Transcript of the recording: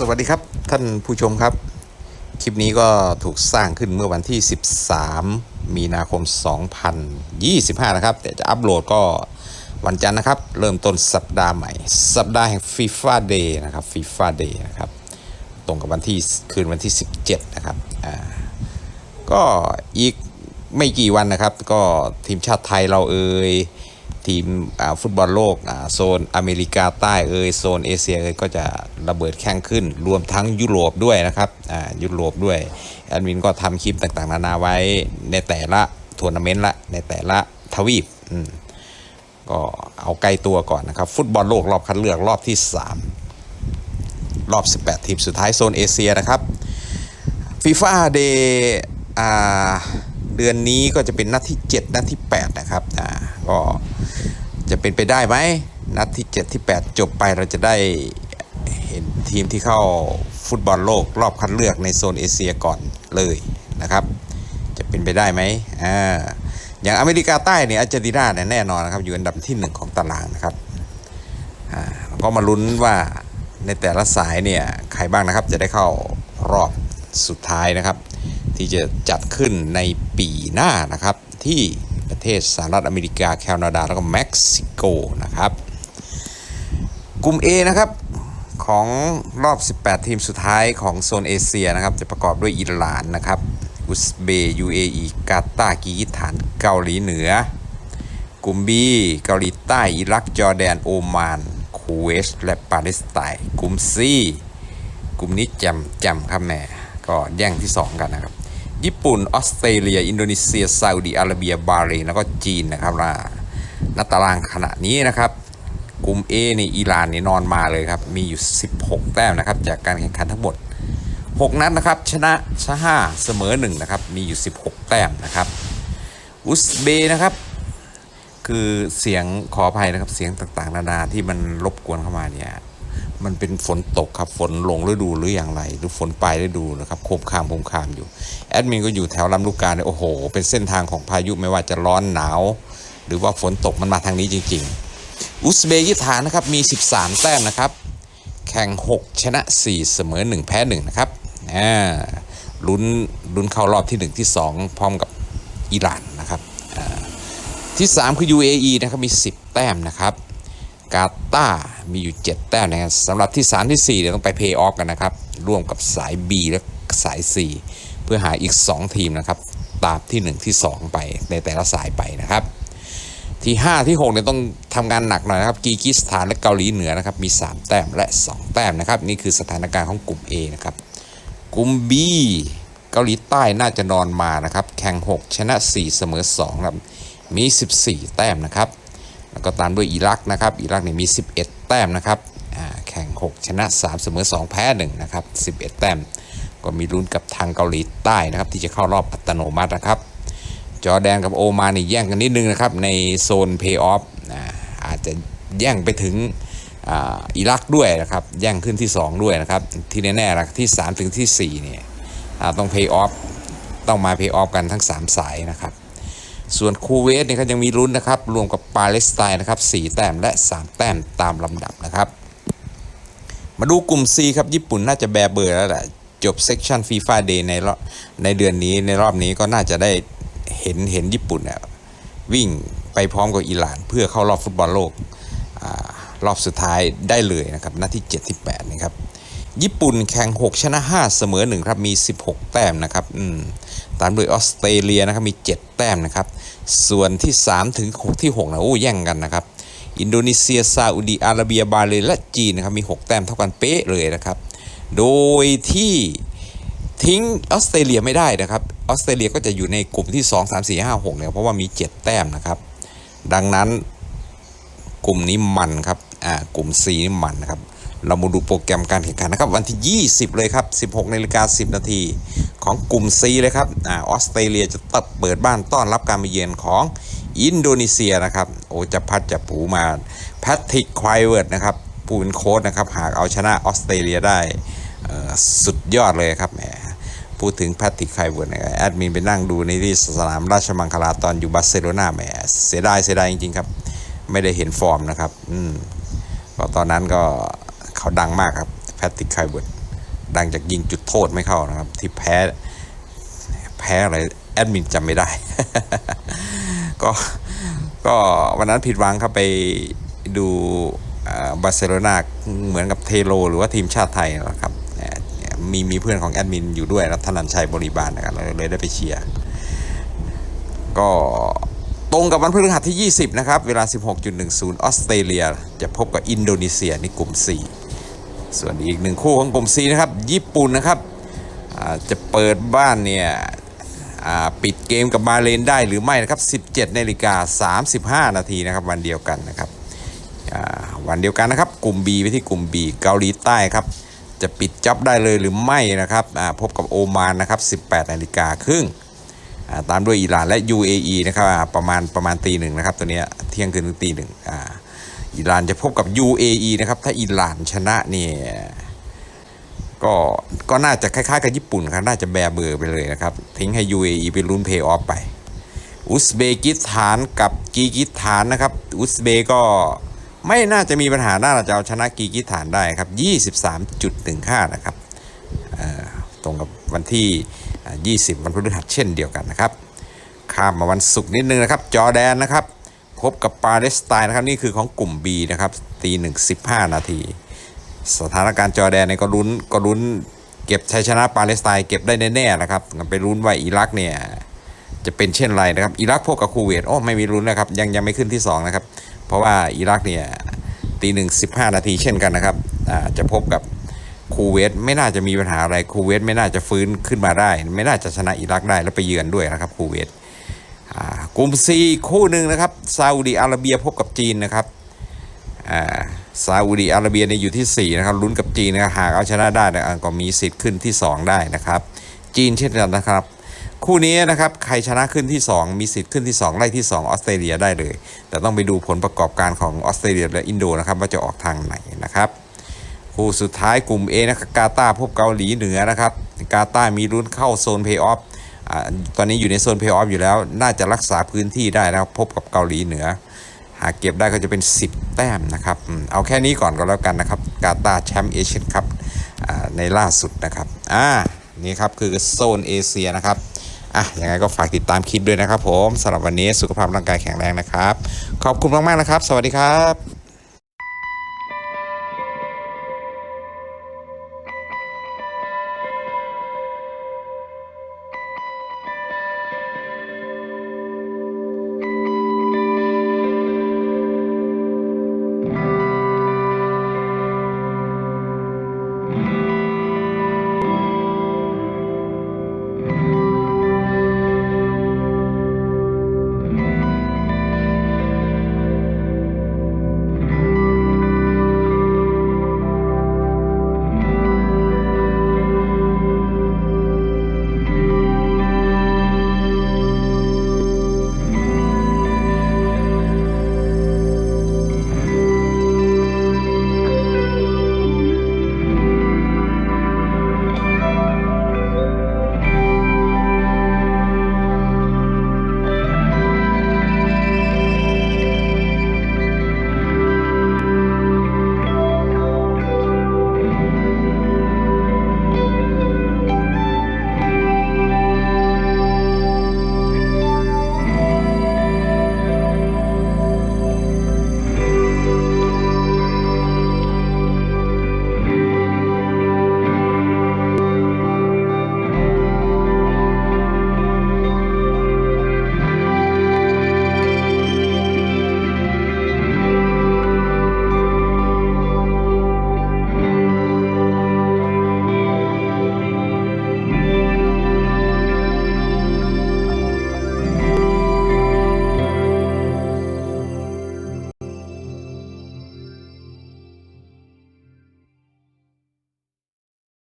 สวัสดีครับท่านผู้ชมครับ คลิปนี้ก็ถูกสร้างขึ้นเมื่อวันที่ 13 มีนาคม 2025 นะครับ แต่จะอัปโหลดก็วันจันทร์นะครับ เริ่มต้นสัปดาห์ใหม่ สัปดาห์แห่ง FIFA Day นะครับ FIFA Day นะครับ ตรงกับวันที่คืนวันที่ 17 นะครับอ่าก็อีกไม่กี่วันนะครับ ก็ทีมชาติไทยเราเอ่ย ทีมฟุตบอลโลกโซนอเมริกาใต้เอ่ยโซนเอเชียเอ่ยก็จะระเบิดแข่งขึ้น รวมทั้งยุโรปด้วยนะครับอ่ายุโรปด้วยแอดมินก็ทำคลิปต่างๆ นานาไว้ในแต่ละทัวร์นาเมนต์ละในแต่ละทวีปอืมก็เอาใกล้ตัวก่อนนะครับ ฟุตบอลโลกรอบคัดเลือกรอบที่ 3 รอบ 18 ทีมสุดท้ายโซนเอเชียนะครับฟีฟ่าเดย์อ่าเดือนนี้ก็จะเป็นนัดที่ 7 นัดที่ 8 นะครับอ่าก็จะ เป็นไปได้ไหมนัดที่ 7 ที่ 8 จบไปเราจะได้เห็นทีมที่เข้าฟุตบอลโลกรอบคัดเลือกในโซนเอเชียก่อนเลยนะครับ จะเป็นไปได้ไหมอ่าอย่างอเมริกาใต้เนี่ยอาร์เจนตินาเนี่ยแน่นอนนะครับ อยู่อันดับที่ 1 ของตารางนะครับอ่าก็มาลุ้นว่าในแต่ละสายเนี่ยใครบ้างนะครับจะได้เข้ารอบสุดท้ายนะครับ ที่จะจัดขึ้นในปีหน้านะครับที่ ประเทศสหรัฐอเมริกา แคนาดา แล้วก็เม็กซิโกนะครับ กลุ่ม A นะครับของรอบ 18 ทีมสุดท้ายของโซนเอเชียนะครับ จะประกอบด้วยอิหร่านนะครับ อุซเบย์ UAE กาตาร์กีสถานเกาหลีเหนือ กลุ่ม B เกาหลีใต้อิรักจอร์แดนโอมานคูเวตและปาเลสไตน์กลุ่ม C กลุ่มนี้จำจำครับแม่ก็แย่งที่ 2 กันนะครับ ญี่ปุ่น ออสเตรเลีย อินโดนีเซียซาอุดิอาระเบียบาเรนแล้วก็จีนนะครับว่าณตารางขณะนี้นะครับกลุ่ม A นี่อิหร่านนี่นอนมาเลยครับ มีอยู่ 16 แต้มนะครับ จากการแข่งขันทั้งหมด 6 นัดนะครับ ชนะชนะ5เสมอ1นะครับ มีอยู่ 16 แต้มนะครับอุซเบนะครับ คือเสียงขออภัยนะครับ เสียงต่างๆ นานาที่มันรบกวนเข้ามาเนี่ย มันเป็นฝนตกครับฝนลงฤดูหรืออย่างไร หรือฝนปลายฤดูนะครับโคมคามโคมคามอยู่แอดมินก็อยู่แถวลำลูกกาเนี่ยโอ้โห เป็นเส้นทางของพายุไม่ว่าจะร้อนหนาว หรือว่าฝนตกมันมาทางนี้จริง ๆ อุซเบกิสถานนะครับมี 13 แต้มนะครับ แข่ง 6 ชนะ 4 เสมอ 1 แพ้ 1 นะครับอ่าลุ้นลุ้นเข้ารอบที่ 1 ที่ 2 พร้อมกับอิหร่านนะครับที่ 3 คือ UAE นะครับมี 10 แต้มนะครับ กาตามีอยู่ 7 แต้มนะครับสำหรับที่ 3 ที่ 4เนี่ยวต้องไปเพย์ออฟกันนะครับ ร่วมกับสาย B และสาย C เพื่อหาอีก 2 ทีมนะครับ ตามที่ 1 ที่ 2 ไปในแต่ละสายไปนะครับ ที่ 5 ที่ 6 เนี่ยต้องทำงานหนักหน่อยนะครับกีกิสถานและเกาหลีเหนือนะครับ มี 3 แต้มและ 2 แต้มนะครับ นี่คือสถานการณ์ของกลุ่ม A นะครับ กลุ่ม B เกาหลีใต้น่าจะนอนมานะครับ แข่ง 6 ชนะ 4 เสมอ2ครับมี 14 แต้มนะครับ ก็ตามด้วยอิรักนะครับอิรักเนี่ยมี 11 แต้มนะครับแข่ง 6 ชนะ 3 เสมอ 2 แพ้1นะครับ11 แต้ม ก็มีลุ้นกับทางเกาหลีใต้นะครับที่จะเข้ารอบอัตโนมัตินะครับ จอแดนกับโอมานนี่แย่งกันนิดนึงนะครับในโซนเพย์ออฟอาจจะแย่งไปถึงอิรักด้วยนะครับแย่งขึ้นที่ 2 ด้วยนะครับที่แน่ๆนะที่ 3 ถึงทีสี่4เนี่ยต้องเพย์ออฟต้องมาเพย์ออฟกันทั้ง 3 สายนะครับ ส่วนคูเวตเนี่ยก็ยังมีลุ้นนะครับ รวมกับปาเลสไตน์นะครับ4แต้มและ 3 แต้มตามลำดับนะครับ มาดูกลุ่ม C ครับ ญี่ปุ่นน่าจะแบเบอร์แล้วแหละจบเซกชันฟีฟ่าเดย์ในในเดือนนี้ในรอบนี้ก็น่าจะได้เห็นเห็นญี่ปุ่นเนี่ยวิ่งไปพร้อมกับอิหร่าน เพื่อเข้ารอบฟุตบอลโลกอรอบสุดท้ายได้เลยนะครับนัดที่7ที่8นะครับ ญี่ปุ่นแข่ง 6 ชนะ 5 เสมอ 1 ครับ มี 16 แต้มนะครับตามด้วยออสเตรเลียนะครับ มี 7 แต้มนะครับ ส่วนที่ 3 ถึง 6 ที่6นะโอ้แย่งกันนะครับ อินโดนีเซีย ซาอุดีอาระเบีย บาห์เรนและจีนนะครับ มี 6 แต้มเท่ากันเป๊ะเลยนะครับ โดยที่ทิ้งออสเตรเลียไม่ได้นะครับ ออสเตรเลียก็จะอยู่ในกลุ่มที่ 2 3 4 5 6เนี่ยเพราะว่ามี 7 แต้มนะครับ ดังนั้นกลุ่มนี้มันครับ อ่า กลุ่ม C นี่มันนะครับ เรามาดูโปรแกรมการแข่งขันนะครับ วันที่ 20 เลยครับ 16นาฬิกา10 นาที ของกลุ่ม C เลยครับอออสเตรเลียจะตัดเปิดบ้านต้อนรับการมาเยือนของอินโดนีเซียนะครับ โอจะพัดจะผูมาแพทริกควายเวิร์ดนะครับ ผู้เป็นโค้ชนะครับ หากเอาชนะออสเตรเลียได้สุดยอดเลยครับแหมพูดถึงแพทริกไคเวิร์ดแอดมินไปนั่งดูในที่สนามราชมังคลาตอนอยู่บาร์เซโลนาแหมเสียดายเสียดายจริงๆครับ ไม่ได้เห็นฟอร์มนะครับ อืมตอนนั้นก็ เขาดังมากครับแพทริกไคเวิร์ดดังจากยิงจุดโทษไม่เข้านะครับ ที่แพ้แพ้อะไรแอดมินจำไม่ได้ ก็ก็วันนั้นผิดหวังครับไปดูบาร์เซโลนาเหมือนกับเทโล หรือว่าทีมชาติไทยนะครับมีมีเพื่อนของแอดมินอยู่ด้วยนะธนันชัยบริบาลนะครับเลยเลยได้ไปเชียร์ก็ตรงกับวันพฤหัสที่ 20 นะครับ เวลา 16.10 ออสเตรเลีย จะพบกับอินโดนีเซียในกลุ่ม 4 ส่วนอีกหนึ่งคู่ของกลุ่ม4นะครับ ญี่ปุ่นนะครับจะเปิดบ้านเนี่ยปิดเกมกับมาเลนได้หรือไม่นะครับ 17นาฬิกา35 นาทีนะครับวันเดียวกันนะครับวันเดียวกันนะครับกลุ่ม B ไปที่กลุ่ม B เกาหลีใต้ครับจะปิดจ็อบได้เลยหรือไม่นะครับพบกับโอมานนะครับ18นาฬิกาครึ่งตามด้วยอิหร่านและ UAE นะครับประมาณประมาณตีหนึ่งนะครับตัวเนี้ยเที่ยงคืนถึงตีหนึ่งอ่า อิหร่านจะพบกับ UAE นะครับ ถ้าอิหร่านชนะเนี่ยก็ก็น่าจะคล้ายๆกับญี่ปุ่นครับน่าจะแบมือไปเลยนะครับ ทิ้งให้ UAE ไปลุ้นเพย์ออฟไป อุซเบกิสถานกับกีกิสถานนะครับ อุซเบก็ไม่น่าจะมีปัญหาน่าจะเอาชนะกีกิสถานได้ครับ 23.15 นะครับตรงกับวันที่อ่า20 วันพฤหัสเช่นเดียวกันนะครับ ข้ามมาวันศุกร์นิดนึงนะครับ จอแดนนะครับ พบกับปาเลสไตน์นะครับนี่คือของกลุ่ม B นะครับตีหนึ่งสิบห้านาที สถานการณ์จอแดนเนี่ยก็ลุ้นก็ลุ้นเก็บชัยชนะปาเลสไตน์เก็บได้แน่ๆนะครับไปลุ้นว่าอิรักเนี่ยจะเป็นเช่นไรนะครับอิรักพบกับคูเวตโอ้ไม่มีลุ้นนะครับยังยังไม่ขึ้นที่2นะครับเพราะว่าอิรักเนี่ยตีหนึ่งสิบห้านาทีเช่นกันนะครับจะพบกับคูเวตไม่น่าจะมีปัญหาอะไรคูเวตไม่น่าจะฟื้นขึ้นมาได้ ไม่น่าจะชนะอิรักได้แล้วไปเยือนด้วยนะครับคูเวต กลุ่ม C คู่หนึ่งนะครับซาอุดีอาระเบียพบกับจีนนะครับอ่าซาอุดีอาระเบียเนี่ยอยู่ที่ 4 นะครับลุ้นกับจีนนะครับหากเอาชนะได้นี่ยอ่าก็มีสิทธิ์ขึ้นที่ 2 ได้นะครับ จีนเช่นกันนะครับ คู่นี้นะครับใครชนะขึ้นที่ 2 มีสิทธิ์ขึ้นที่ 2 ไล่ที่ 2 ออสเตรเลียได้เลย แต่ต้องไปดูผลประกอบการของออสเตรเลียและอินโดนะครับว่าจะออกทางไหนนะครับคู่สุดท้ายกลุ่ม A นะครับกาตาร์พบเกาหลีเหนือนะครับกาตามีลุ้นเข้าโซนเพย์ออฟ ตอนนี้อยู่ในโซนเพย์ออฟอยู่แล้ว น่าจะรักษาพื้นที่ได้นะครับพบกับเกาหลีเหนือ หากเก็บได้ก็จะเป็น 10 แต้มนะครับ เอาแค่นี้ก่อนก็แล้วกันนะครับ กาตาแชมป์เอเชียนคัพอ่าในล่าสุดนะครับอ่านี่ครับคือโซนเอเชียนะครับอะยังไงก็ฝากติดตามคลิปด้วยนะครับผมสำหรับวันนี้สุขภาพร่างกายแข็งแรงนะครับ ขอบคุณมากๆนะครับ สวัสดีครับ